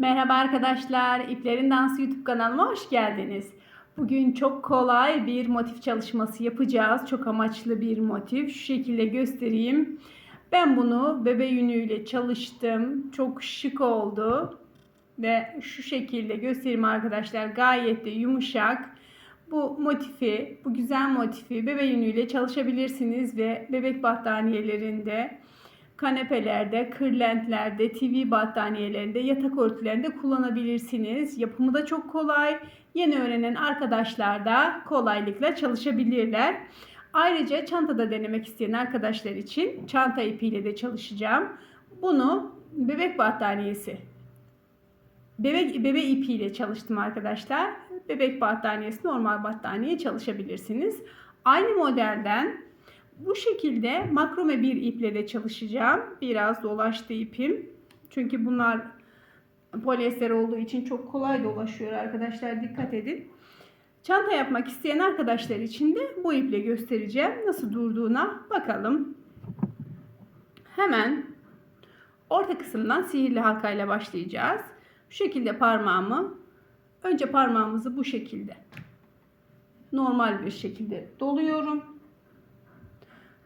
Merhaba arkadaşlar, İplerin Dansı YouTube kanalıma hoş geldiniz. Bugün çok kolay bir motif çalışması yapacağız. Çok amaçlı bir motif. Şu şekilde göstereyim. Ben bunu bebe yünüyle çalıştım. Çok şık oldu. Ve şu şekilde göstereyim arkadaşlar. Gayet de yumuşak. Bu motifi, bu güzel motifi bebe yünüyle çalışabilirsiniz ve bebek battaniyelerinde kanepelerde, kırlentlerde, TV battaniyelerinde, yatak örtülerinde kullanabilirsiniz. Yapımı da çok kolay. Yeni öğrenen arkadaşlar da kolaylıkla çalışabilirler. Ayrıca çantada denemek isteyen arkadaşlar için çanta ipiyle de çalışacağım. Bunu bebek battaniyesi Bebek, bebe ipiyle çalıştım arkadaşlar. Bebek battaniyesi normal battaniye çalışabilirsiniz. Aynı modelden bu şekilde makrome bir iple de çalışacağım. Biraz dolaştı ipim. Çünkü bunlar polyester olduğu için çok kolay dolaşıyor arkadaşlar. Dikkat edin. Çanta yapmak isteyen arkadaşlar için de bu iple göstereceğim. Nasıl durduğuna bakalım. Hemen orta kısımdan sihirli halkayla başlayacağız. Bu şekilde parmağımı önce parmağımızı bu şekilde normal bir şekilde doluyorum.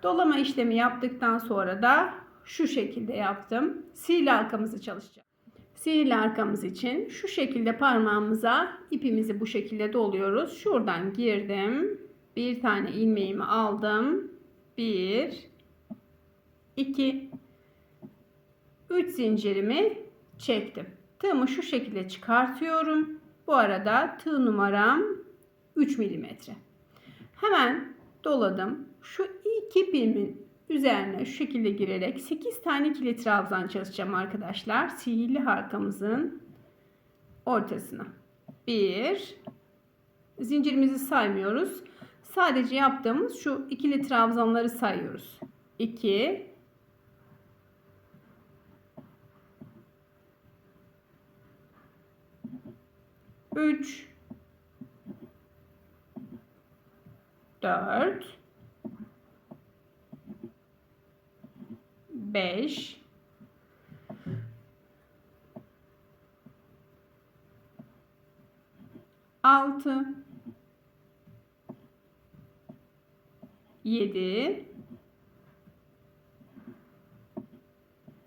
Dolama işlemi yaptıktan sonra da şu şekilde yaptım. Sihirli arkamızı çalışacağım. Sihirli arkamız için şu şekilde parmağımıza ipimizi bu şekilde doluyoruz. Şuradan girdim. Bir tane ilmeğimi aldım. Bir, iki, üç zincirimi çektim. Tığımı şu şekilde çıkartıyorum. Bu arada tığ numaram 3 milimetre. Hemen doladım. Şu ilk ipimin üzerine şu şekilde girerek 8 tane ikili trabzan çalışacağım arkadaşlar. Sihirli halkamızın ortasına. 1 zincirimizi saymıyoruz. Sadece yaptığımız şu ikili trabzanları sayıyoruz. 2 3 4 5 6 7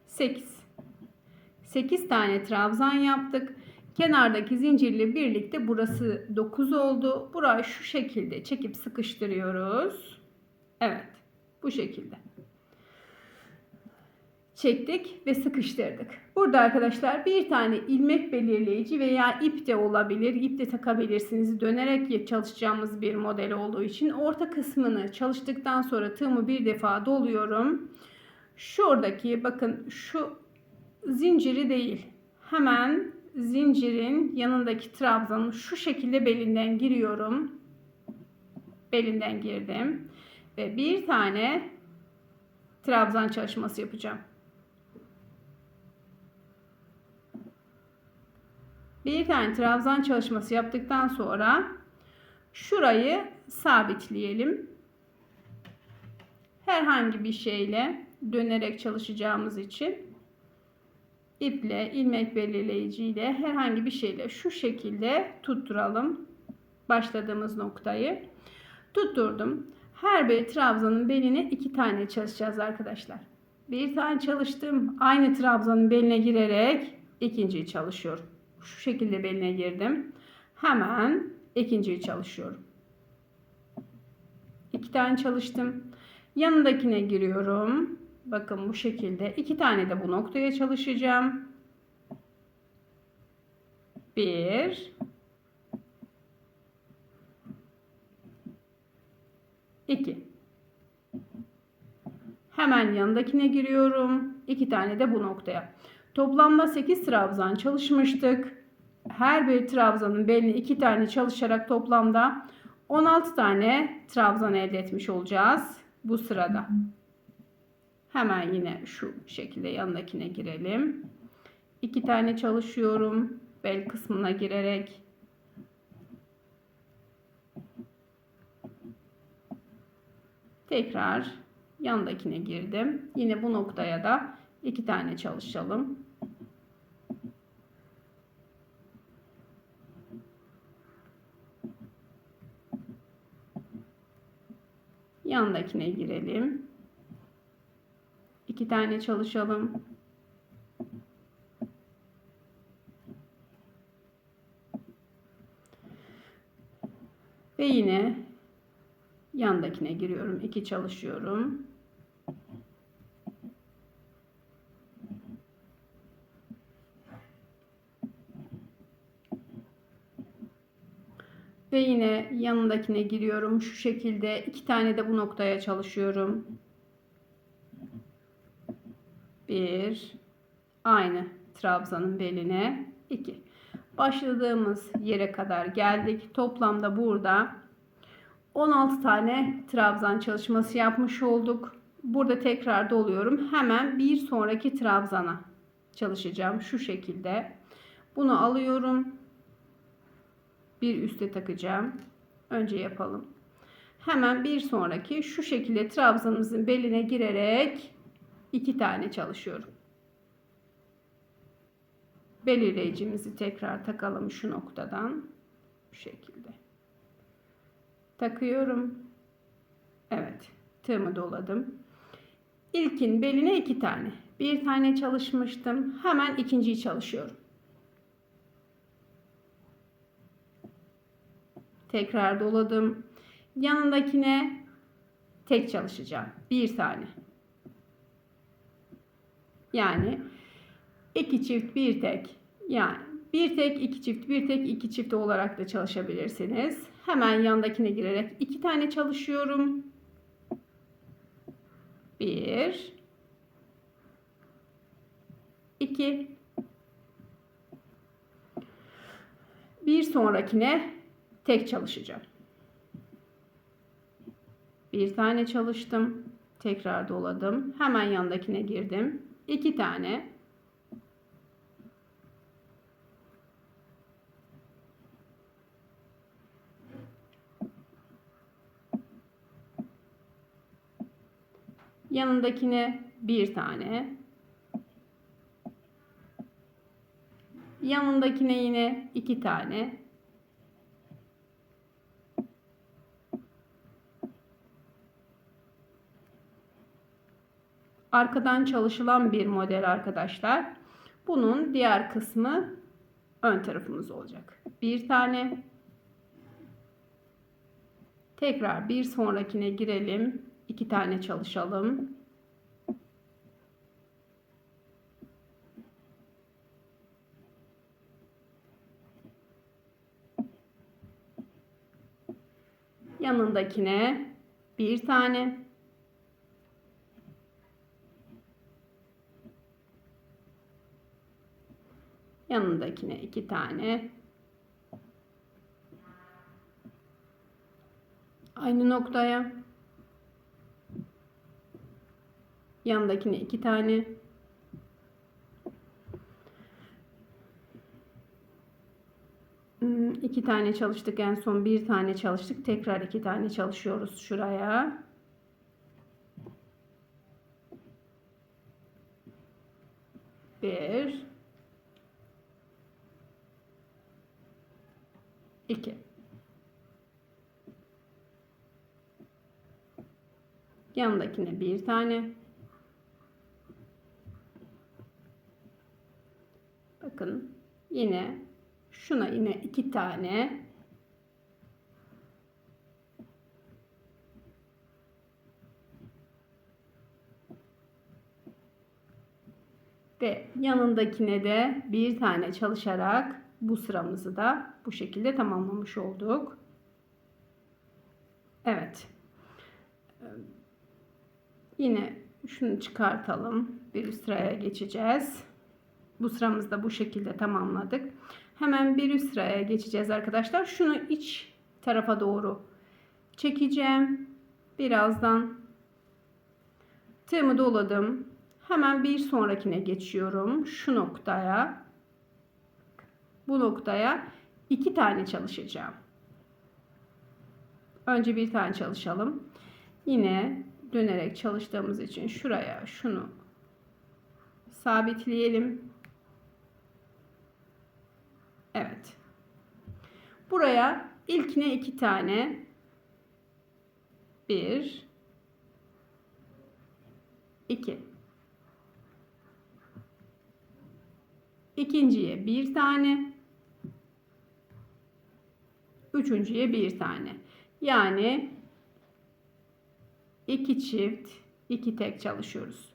8 8 tane trabzan yaptık. Kenardaki zincirle birlikte burası 9 oldu. Burayı şu şekilde çekip sıkıştırıyoruz. Evet. Bu şekilde. Çektik ve sıkıştırdık. Burada arkadaşlar bir tane ilmek belirleyici veya ip de olabilir. İp de takabilirsiniz. Dönerek çalışacağımız bir model olduğu için orta kısmını çalıştıktan sonra tığımı bir defa doluyorum. Şuradaki bakın şu zinciri değil. Hemen zincirin yanındaki trabzanın şu şekilde belinden giriyorum. Belinden girdim. Ve bir tane trabzan çalışması yapacağım. Bir tane trabzan çalışması yaptıktan sonra şurayı sabitleyelim. Herhangi bir şeyle dönerek çalışacağımız için iple, ilmek belirleyiciyle herhangi bir şeyle şu şekilde tutturalım. Başladığımız noktayı tutturdum. Her bir trabzanın beline iki tane çalışacağız arkadaşlar. Bir tane çalıştım. Aynı trabzanın beline girerek ikinciyi çalışıyorum. Şu şekilde beline girdim. Hemen ikinciyi çalışıyorum. İki tane çalıştım. Yanındakine giriyorum. Bakın bu şekilde. iki tane de bu noktaya çalışacağım. Bir. iki. Hemen yanındakine giriyorum. iki tane de bu noktaya. Toplamda 8 trabzan çalışmıştık. Her bir trabzanın beline iki tane çalışarak toplamda 16 tane trabzan elde etmiş olacağız bu sırada. Hemen yine şu şekilde yanındakine girelim. İki tane çalışıyorum. Bel kısmına girerek. Tekrar yanındakine girdim. Yine bu noktaya da iki tane çalışalım. Yanındakine girelim. İki tane çalışalım. Ve yine yandakine giriyorum. 2 çalışıyorum. Ve yine yanındakine giriyorum. Şu şekilde iki tane de bu noktaya çalışıyorum. Bir. Aynı trabzanın beline. iki. Başladığımız yere kadar geldik. Toplamda burada 16 tane trabzan çalışması yapmış olduk. Burada tekrar doluyorum. Hemen bir sonraki trabzana çalışacağım. Şu şekilde. Bunu alıyorum. Bir üste takacağım. Önce yapalım. Hemen bir sonraki şu şekilde trabzanımızın beline girerek iki tane çalışıyorum. Belirleyicimizi tekrar takalım şu noktadan. Bu şekilde. Takıyorum. Evet. Tığımı doladım. İlkin beline iki tane. Bir tane çalışmıştım. Hemen ikinciyi çalışıyorum. Tekrar doladım. Yanındakine tek çalışacağım. Bir tane. Yani iki çift bir tek. Yani bir tek iki çift bir tek iki çift olarak da çalışabilirsiniz. Hemen yandakine girerek iki tane çalışıyorum. Bir. iki. Bir sonrakine tek çalışacağım. Bir tane çalıştım. Tekrar doladım. Hemen yandakine girdim. İki tane. Yanındakine bir tane. Yanındakine yine iki tane. Arkadan çalışılan bir model arkadaşlar. Bunun diğer kısmı ön tarafımız olacak. Bir tane tekrar bir sonrakine girelim. iki tane çalışalım. Yanındakine bir tane Yanındakine iki tane. Aynı noktaya. Yanındakine iki tane. Hmm, iki tane çalıştık en son bir tane çalıştık tekrar iki tane çalışıyoruz şuraya bir 2. Yanındakine bir tane. Bakın yine şuna yine iki tane. Ve yanındakine de bir tane çalışarak bu sıramızı da bu şekilde tamamlamış olduk. Evet. Ee, yine şunu çıkartalım. Bir üst sıraya geçeceğiz. Bu sıramızı da bu şekilde tamamladık. Hemen bir üst sıraya geçeceğiz arkadaşlar. Şunu iç tarafa doğru çekeceğim. Birazdan tığımı doladım. Hemen bir sonrakine geçiyorum. Şu noktaya bu noktaya iki tane çalışacağım. Önce bir tane çalışalım. Yine dönerek çalıştığımız için şuraya şunu sabitleyelim. Evet. Buraya ilkine iki tane bir 2 ikinciye bir tane üçüncüye bir tane. Yani iki çift iki tek çalışıyoruz.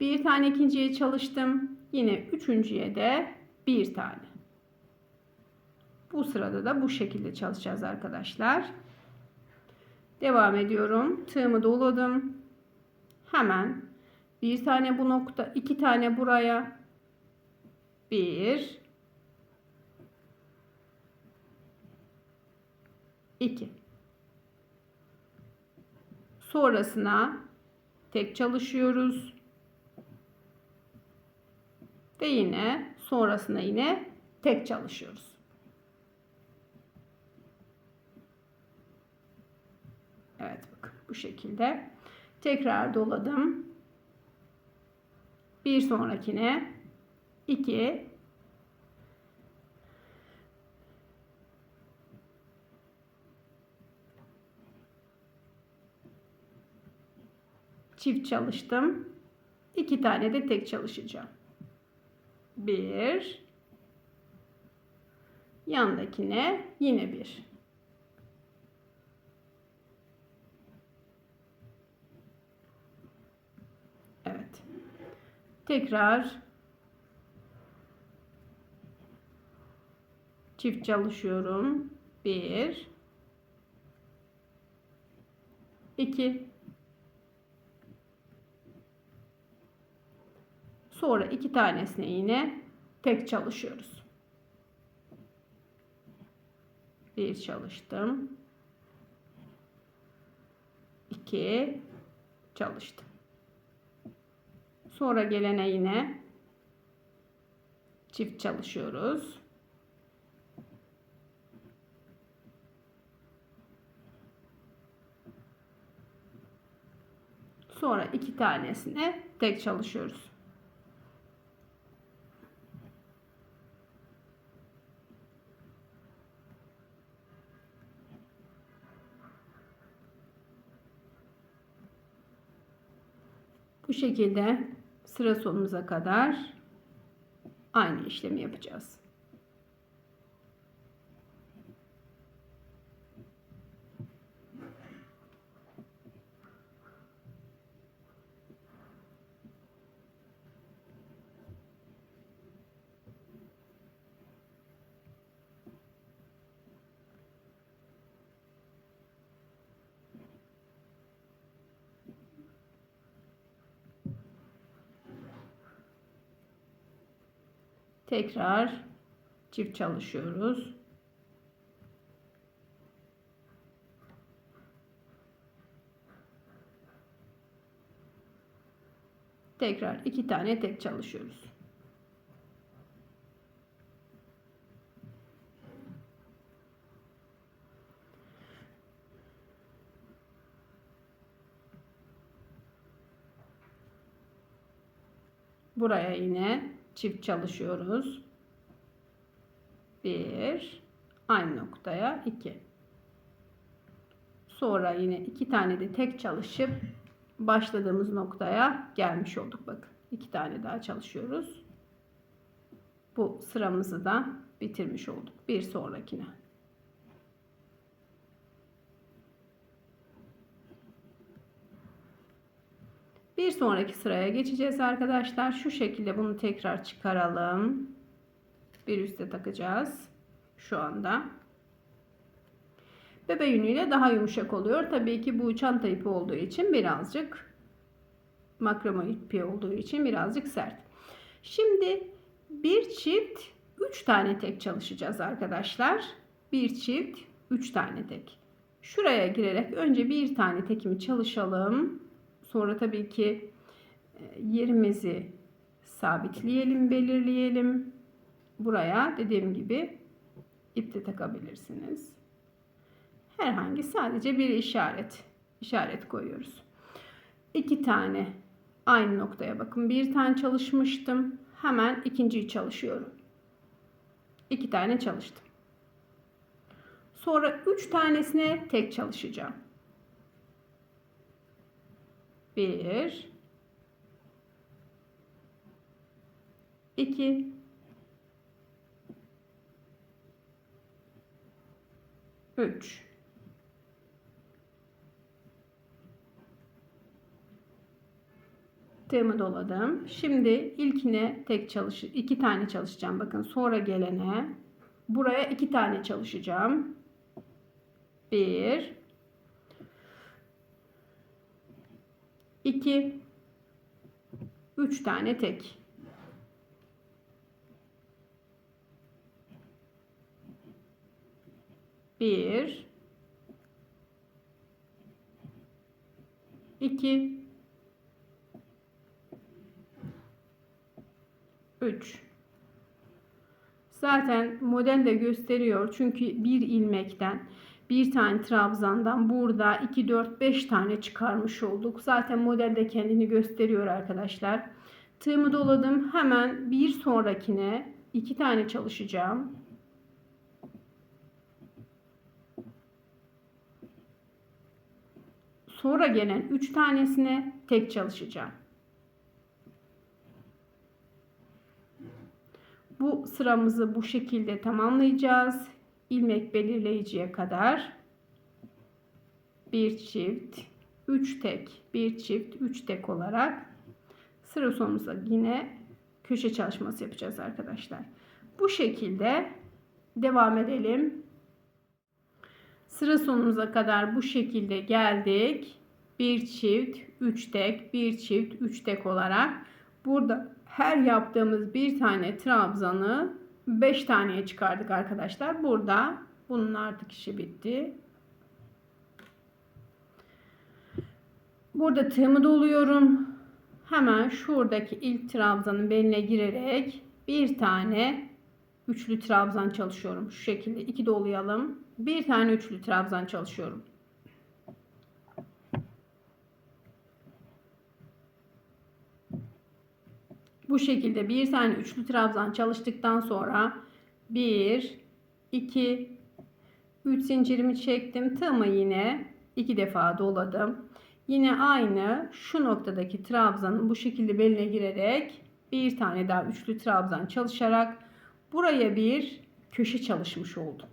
Bir tane ikinciye çalıştım. Yine üçüncüye de bir tane. Bu sırada da bu şekilde çalışacağız arkadaşlar. Devam ediyorum. Tığımı doladım. Hemen bir tane bu nokta iki tane buraya. Bir iki. Sonrasına tek çalışıyoruz. Ve yine sonrasına yine tek çalışıyoruz. Evet bakın bu şekilde. Tekrar doladım. Bir sonrakine 2 çift çalıştım. 2 tane de tek çalışacağım. 1 yandakine yine bir. Evet. Tekrar çift çalışıyorum. 1 2 Sonra iki tanesine yine tek çalışıyoruz. Bir çalıştım. iki çalıştım. Sonra gelene yine çift çalışıyoruz. Sonra iki tanesine tek çalışıyoruz. Bu şekilde sıra sonumuza kadar aynı işlemi yapacağız. Tekrar çift çalışıyoruz. Tekrar iki tane tek çalışıyoruz. Buraya yine çift çalışıyoruz. Bir, aynı noktaya iki. Sonra yine iki tane de tek çalışıp başladığımız noktaya gelmiş olduk. Bakın iki tane daha çalışıyoruz. Bu sıramızı da bitirmiş olduk. Bir sonrakine. Bir sonraki sıraya geçeceğiz arkadaşlar. Şu şekilde bunu tekrar çıkaralım. Bir üste takacağız. Şu anda. Bebe yünüyle daha yumuşak oluyor. Tabii ki bu çanta ipi olduğu için birazcık makrama ipi olduğu için birazcık sert. Şimdi bir çift 3 tane tek çalışacağız arkadaşlar. Bir çift 3 tane tek. Şuraya girerek önce bir tane tekimi çalışalım. Sonra tabii ki e, yerimizi sabitleyelim, belirleyelim. Buraya dediğim gibi ip de takabilirsiniz. Herhangi sadece bir işaret işaret koyuyoruz. İki tane aynı noktaya bakın. Bir tane çalışmıştım. Hemen ikinciyi çalışıyorum. İki tane çalıştım. Sonra üç tanesine tek çalışacağım. Bir. İki. Üç. tığımı doladım. Şimdi ilkine tek çalış iki tane çalışacağım. Bakın sonra gelene buraya iki tane çalışacağım. Bir iki, üç tane tek. Bir, iki, üç. Zaten model de gösteriyor. Çünkü bir ilmekten bir tane trabzandan burada 2, 4, 5 tane çıkarmış olduk. Zaten modelde kendini gösteriyor arkadaşlar. Tığımı doladım. Hemen bir sonrakine iki tane çalışacağım. Sonra gelen 3 tanesine tek çalışacağım. Bu sıramızı bu şekilde tamamlayacağız. İlmek belirleyiciye kadar bir çift, 3 tek, bir çift, 3 tek olarak sıra sonumuza yine köşe çalışması yapacağız arkadaşlar. Bu şekilde devam edelim. Sıra sonumuza kadar bu şekilde geldik. Bir çift, 3 tek, bir çift, 3 tek olarak burada her yaptığımız bir tane trabzanı 5 taneye çıkardık arkadaşlar. Burada bunun artık işi bitti. Burada tığımı doluyorum. Hemen şuradaki ilk trabzanın beline girerek bir tane üçlü trabzan çalışıyorum. Şu şekilde iki dolayalım. Bir tane üçlü trabzan çalışıyorum. Bu şekilde bir tane üçlü trabzan çalıştıktan sonra 1 2 3 zincirimi çektim. Tığımı yine iki defa doladım. Yine aynı şu noktadaki trabzanın bu şekilde beline girerek bir tane daha üçlü trabzan çalışarak buraya bir köşe çalışmış oldum.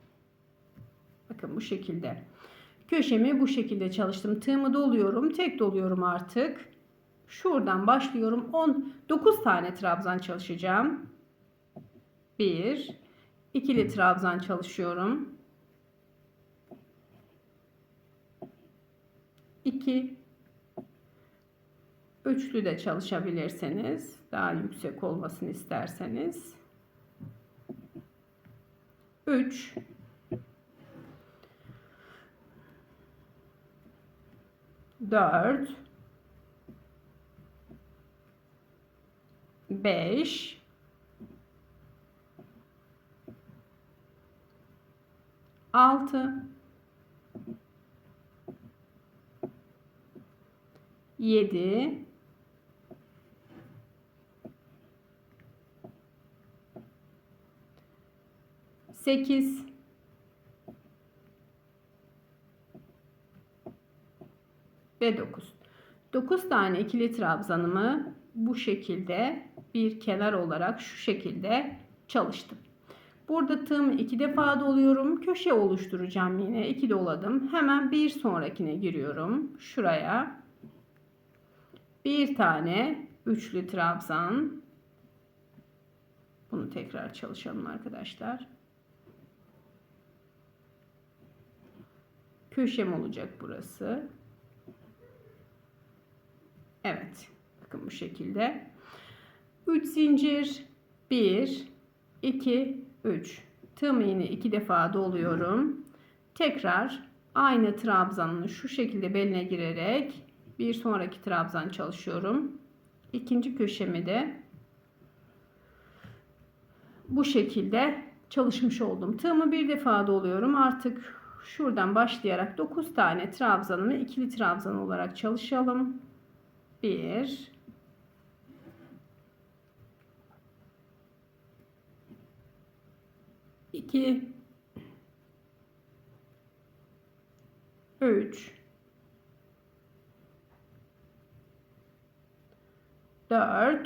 Bakın bu şekilde. Köşemi bu şekilde çalıştım. Tığımı doluyorum. Tek doluyorum artık. Şuradan başlıyorum. 10 9 tane trabzan çalışacağım. 1 ikili trabzan çalışıyorum. 2 üçlü de çalışabilirseniz daha yüksek olmasını isterseniz 3 4 5 6 7 8 ve 9. 9 tane ikili trabzanımı bu şekilde bir kenar olarak şu şekilde çalıştım. Burada tığımı iki defa doluyorum. Köşe oluşturacağım yine. iki doladım. Hemen bir sonrakine giriyorum. Şuraya. Bir tane üçlü trabzan. Bunu tekrar çalışalım arkadaşlar. Köşem olacak burası. Evet. Bakın bu şekilde. 3 zincir 1 2 3 tığımı yine iki defa doluyorum. Tekrar aynı trabzanını şu şekilde beline girerek bir sonraki trabzan çalışıyorum. İkinci köşemi de bu şekilde çalışmış oldum. Tığımı bir defa doluyorum. Artık şuradan başlayarak 9 tane trabzanımı ikili trabzan olarak çalışalım. 1 2 3 4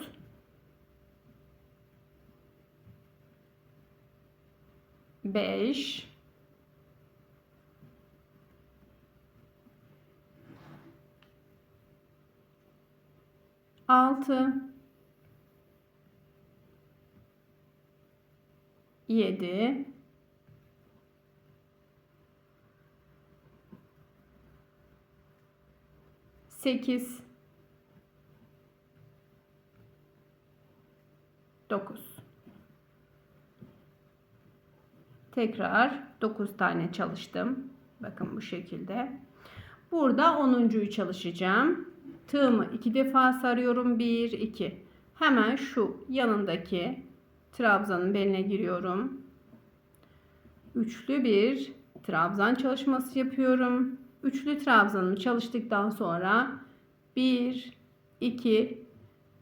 5 6 7 8 9 Tekrar 9 tane çalıştım. Bakın bu şekilde. Burada 10.yu çalışacağım. Tığımı iki defa sarıyorum. 1 2. Hemen şu yanındaki trabzanın beline giriyorum. Üçlü bir trabzan çalışması yapıyorum. Üçlü trabzanımı çalıştıktan sonra 1 2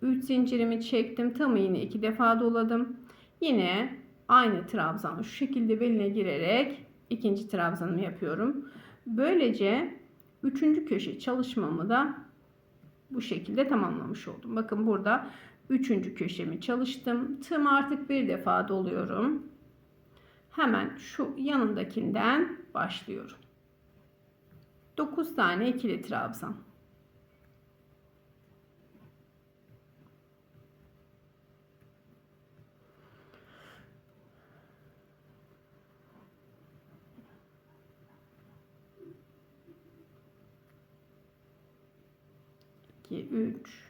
3 zincirimi çektim. Tığımı yine iki defa doladım. Yine aynı trabzan şu şekilde beline girerek ikinci trabzanımı yapıyorum. Böylece üçüncü köşe çalışmamı da bu şekilde tamamlamış oldum. Bakın burada üçüncü köşemi çalıştım. Tığımı artık bir defa doluyorum. Hemen şu yanındakinden başlıyorum. 9 tane ikili trabzan. iki, üç,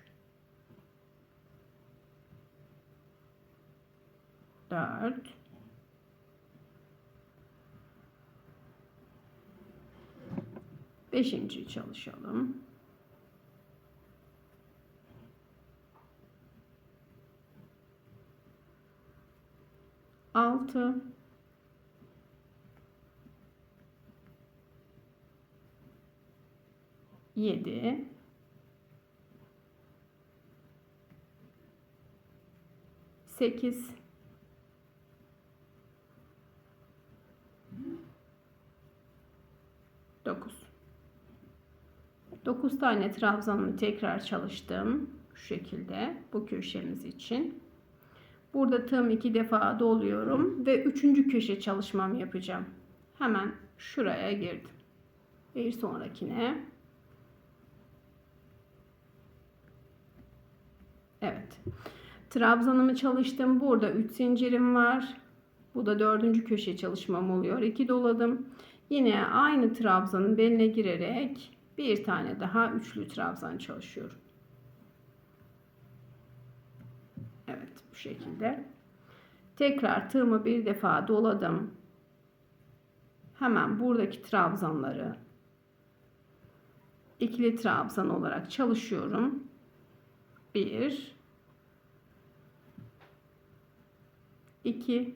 dört, beşinci çalışalım. Altı, yedi, 8 9 9 tane trabzanımı tekrar çalıştım. Şu şekilde bu köşemiz için. Burada tığım iki defa doluyorum ve üçüncü köşe çalışmamı yapacağım. Hemen şuraya girdim. Bir sonrakine. Evet. Trabzanımı çalıştım. Burada 3 zincirim var. Bu da dördüncü köşe çalışmam oluyor. 2 doladım. Yine aynı trabzanın beline girerek bir tane daha üçlü trabzan çalışıyorum. Evet bu şekilde. Tekrar tığımı bir defa doladım. Hemen buradaki trabzanları ikili trabzan olarak çalışıyorum. 1 2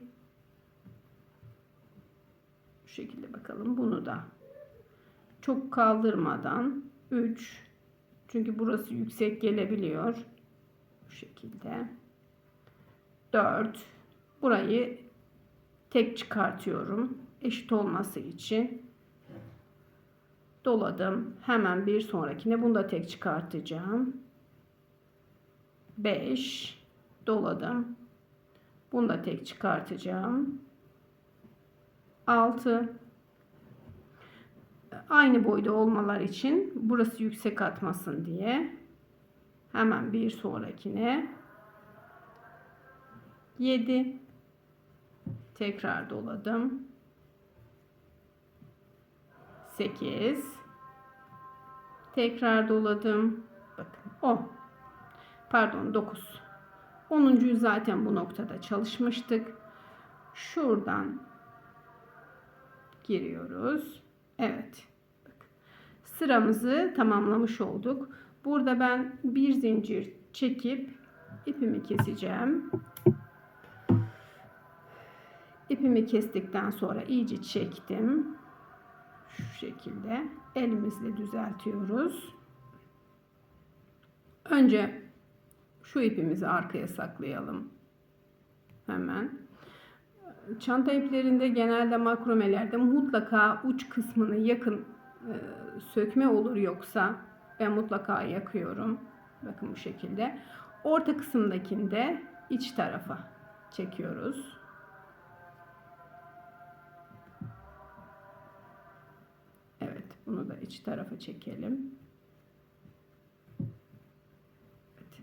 şu şekilde bakalım bunu da çok kaldırmadan 3 çünkü burası yüksek gelebiliyor. Bu şekilde. 4 burayı tek çıkartıyorum eşit olması için. Doladım. Hemen bir sonrakine bunu da tek çıkartacağım. 5 doladım. Bunu da tek çıkartacağım. 6 aynı boyda olmalar için burası yüksek atmasın diye hemen bir sonrakine 7 tekrar doladım 8 tekrar doladım bakın 10 pardon 9 10'uncuyu zaten bu noktada çalışmıştık. Şuradan giriyoruz. Evet. Sıramızı tamamlamış olduk. Burada ben bir zincir çekip ipimi keseceğim. İpimi kestikten sonra iyice çektim. Şu şekilde elimizle düzeltiyoruz. Önce şu ipimizi arkaya saklayalım. Hemen. Çanta iplerinde genelde makromelerde mutlaka uç kısmını yakın ee, sökme olur yoksa ben mutlaka yakıyorum. Bakın bu şekilde. Orta kısımdakini de iç tarafa çekiyoruz. Evet bunu da iç tarafa çekelim. Evet,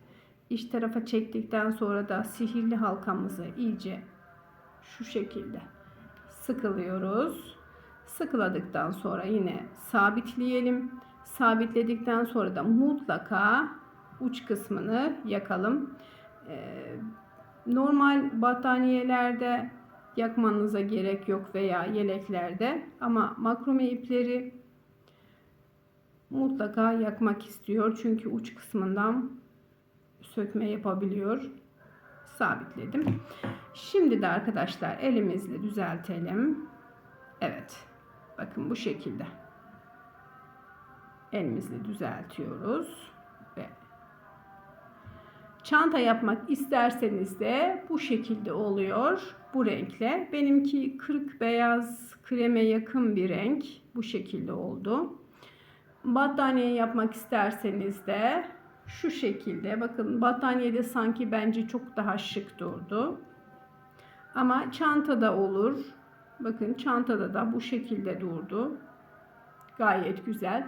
iç tarafa çektikten sonra da sihirli halkamızı iyice şu şekilde sıkılıyoruz. Sıkıladıktan sonra yine sabitleyelim. Sabitledikten sonra da mutlaka uç kısmını yakalım. Ee, normal battaniyelerde yakmanıza gerek yok veya yeleklerde ama makrome ipleri mutlaka yakmak istiyor. Çünkü uç kısmından sökme yapabiliyor. Sabitledim. Şimdi de arkadaşlar elimizle düzeltelim. Evet. Bakın bu şekilde. Elimizle düzeltiyoruz ve çanta yapmak isterseniz de bu şekilde oluyor. Bu renkle. Benimki kırık beyaz kreme yakın bir renk. Bu şekilde oldu. Battaniye yapmak isterseniz de şu şekilde. Bakın battaniyede sanki bence çok daha şık durdu. Ama çantada olur. Bakın çantada da bu şekilde durdu. Gayet güzel.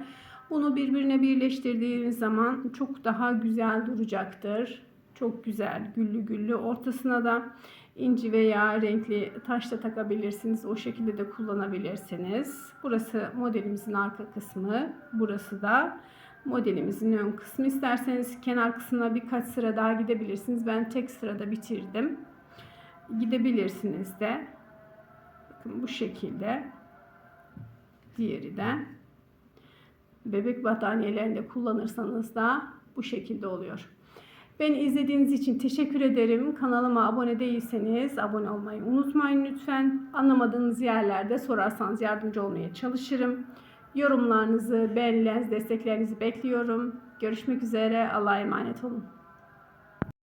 Bunu birbirine birleştirdiğiniz zaman çok daha güzel duracaktır. Çok güzel güllü güllü. Ortasına da inci veya renkli taş da takabilirsiniz. O şekilde de kullanabilirsiniz. Burası modelimizin arka kısmı. Burası da modelimizin ön kısmı. İsterseniz kenar kısmına birkaç sıra daha gidebilirsiniz. Ben tek sırada bitirdim. Gidebilirsiniz de. Bakın bu şekilde. Diğeri de bebek battaniyelerinde kullanırsanız da bu şekilde oluyor. Beni izlediğiniz için teşekkür ederim. Kanalıma abone değilseniz abone olmayı unutmayın lütfen. Anlamadığınız yerlerde sorarsanız yardımcı olmaya çalışırım. Yorumlarınızı, beğenilerinizi, desteklerinizi bekliyorum. Görüşmek üzere. Allah'a emanet olun.